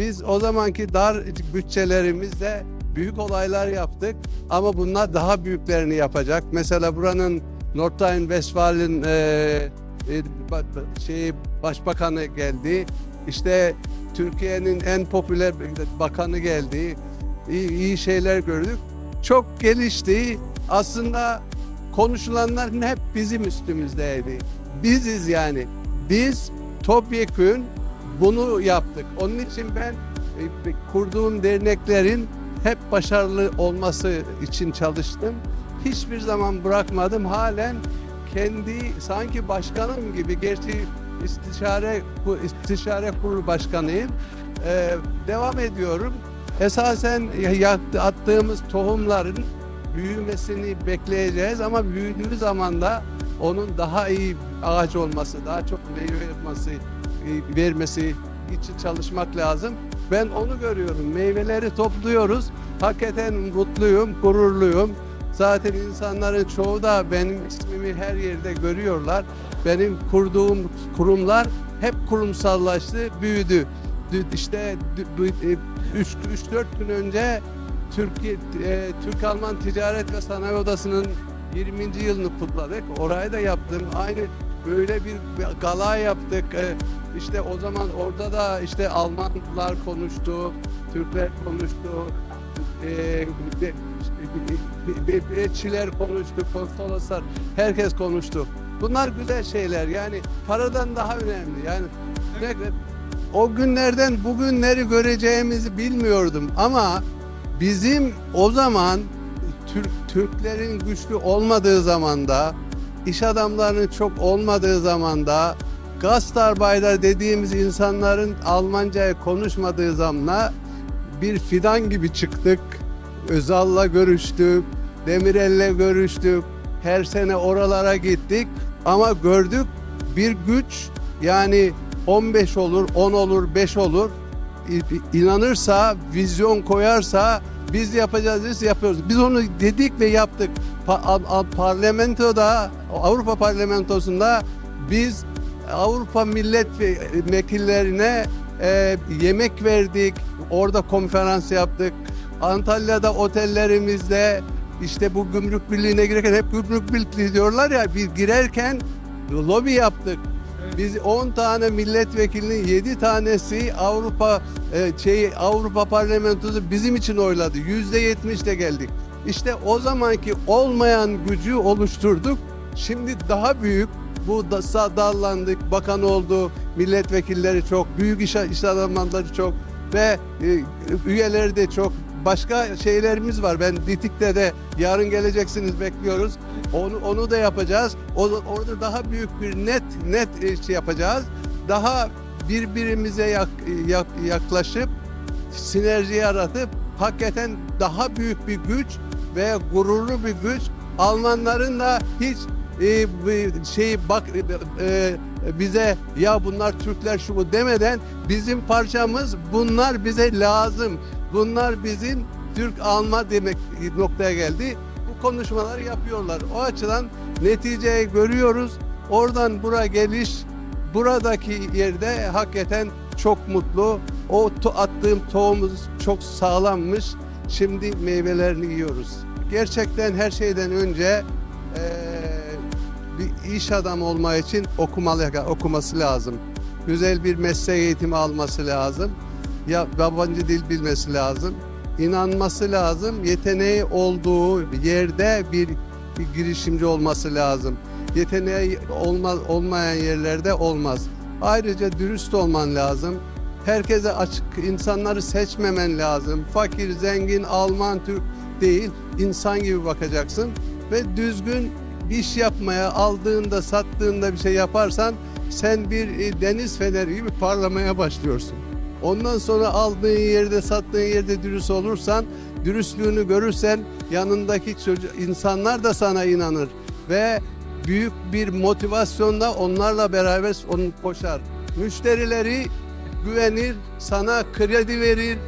Biz o zamanki dar bütçelerimizle büyük olaylar yaptık ama bunlar daha büyüklerini yapacak. Mesela buranın Nordrhein-Westfalen'in e, e, ba- şeyi başbakanı geldi. İşte Türkiye'nin en popüler bakanı geldi. İyi, iyi şeyler gördük. Çok gelişti. Aslında konuşulanların hep bizim üstümüzdeydi. Biziz yani. Biz topyekün bunu yaptık. Onun için ben e, kurduğum derneklerin hep başarılı olması için çalıştım. Hiçbir zaman bırakmadım. Halen kendi sanki başkanım gibi gerçi istişare istişare kurulu başkanıyım. Ee, devam ediyorum. Esasen attığımız tohumların büyümesini bekleyeceğiz ama büyüdüğü zaman da onun daha iyi ağaç olması, daha çok meyve yapması, vermesi için çalışmak lazım. Ben onu görüyorum. Meyveleri topluyoruz. Hakikaten mutluyum, gururluyum. Zaten insanların çoğu da benim ismimi her yerde görüyorlar. Benim kurduğum kurumlar hep kurumsallaştı, büyüdü. Dü- İşte 3-4 gün önce Türkiye e, Türk-Alman Ticaret ve Sanayi Odası'nın 20. yılını kutladık. Orayı da yaptım. Aynı böyle bir gala yaptık. E, işte o zaman orada da işte Almanlar konuştu, Türkler konuştu, e, be- bekçiler konuştu, konsoloslar, herkes konuştu. Bunlar güzel şeyler yani paradan daha önemli. Yani ne- o günlerden bugünleri göreceğimizi bilmiyordum ama bizim o zaman Türk Türklerin güçlü olmadığı zamanda, iş adamlarının çok olmadığı zamanda, Gastarbeiter dediğimiz insanların Almanca'ya konuşmadığı zamanda bir fidan gibi çıktık. Özal'la görüştük, Demirel'le görüştük. Her sene oralara gittik ama gördük bir güç yani 15 olur, 10 olur, 5 olur. İnanırsa, vizyon koyarsa biz yapacağız, biz yapıyoruz. Biz onu dedik ve yaptık. Pa- a- parlamentoda, Avrupa Parlamentosu'nda biz Avrupa milletvekillerine e, yemek verdik. Orada konferans yaptık. Antalya'da otellerimizde işte bu gümrük birliğine girerken hep gümrük birliği diyorlar ya biz girerken lobi yaptık. Biz 10 tane milletvekilinin 7 tanesi Avrupa e, şey Avrupa Parlamentosu bizim için oyladı. %70 de geldik. İşte o zamanki olmayan gücü oluşturduk. Şimdi daha büyük bu da dallandık. Bakan oldu, milletvekilleri çok, büyük iş, iş adamları çok ve e, üyeleri de çok. Başka şeylerimiz var. Ben Ditik'te de yarın geleceksiniz bekliyoruz. Onu onu da yapacağız. O, orada daha büyük bir net net e, şey yapacağız. Daha birbirimize yak, yak- yaklaşıp sinerji yaratıp hakikaten daha büyük bir güç ve gururlu bir güç Almanların da hiç e, şey bak e, e, bize ya bunlar Türkler şu bu demeden bizim parçamız bunlar bize lazım. Bunlar bizim Türk alma demek noktaya geldi. Bu konuşmaları yapıyorlar. O açıdan neticeyi görüyoruz. Oradan buraya geliş buradaki yerde hakikaten çok mutlu. O attığım tohumumuz çok sağlammış. Şimdi meyvelerini yiyoruz. Gerçekten her şeyden önce eee, bir iş adamı olma için okumalı, okuması lazım. Güzel bir meslek eğitimi alması lazım. Ya yabancı dil bilmesi lazım. İnanması lazım. Yeteneği olduğu yerde bir, bir girişimci olması lazım. Yeteneği olmaz, olmayan yerlerde olmaz. Ayrıca dürüst olman lazım. Herkese açık insanları seçmemen lazım. Fakir, zengin, Alman, Türk değil. insan gibi bakacaksın ve düzgün iş yapmaya aldığında, sattığında bir şey yaparsan sen bir e, deniz feneri gibi parlamaya başlıyorsun. Ondan sonra aldığın yerde, sattığın yerde dürüst olursan, dürüstlüğünü görürsen yanındaki çocuk, insanlar da sana inanır ve büyük bir motivasyonla onlarla beraber onu koşar. Müşterileri güvenir, sana kredi verir,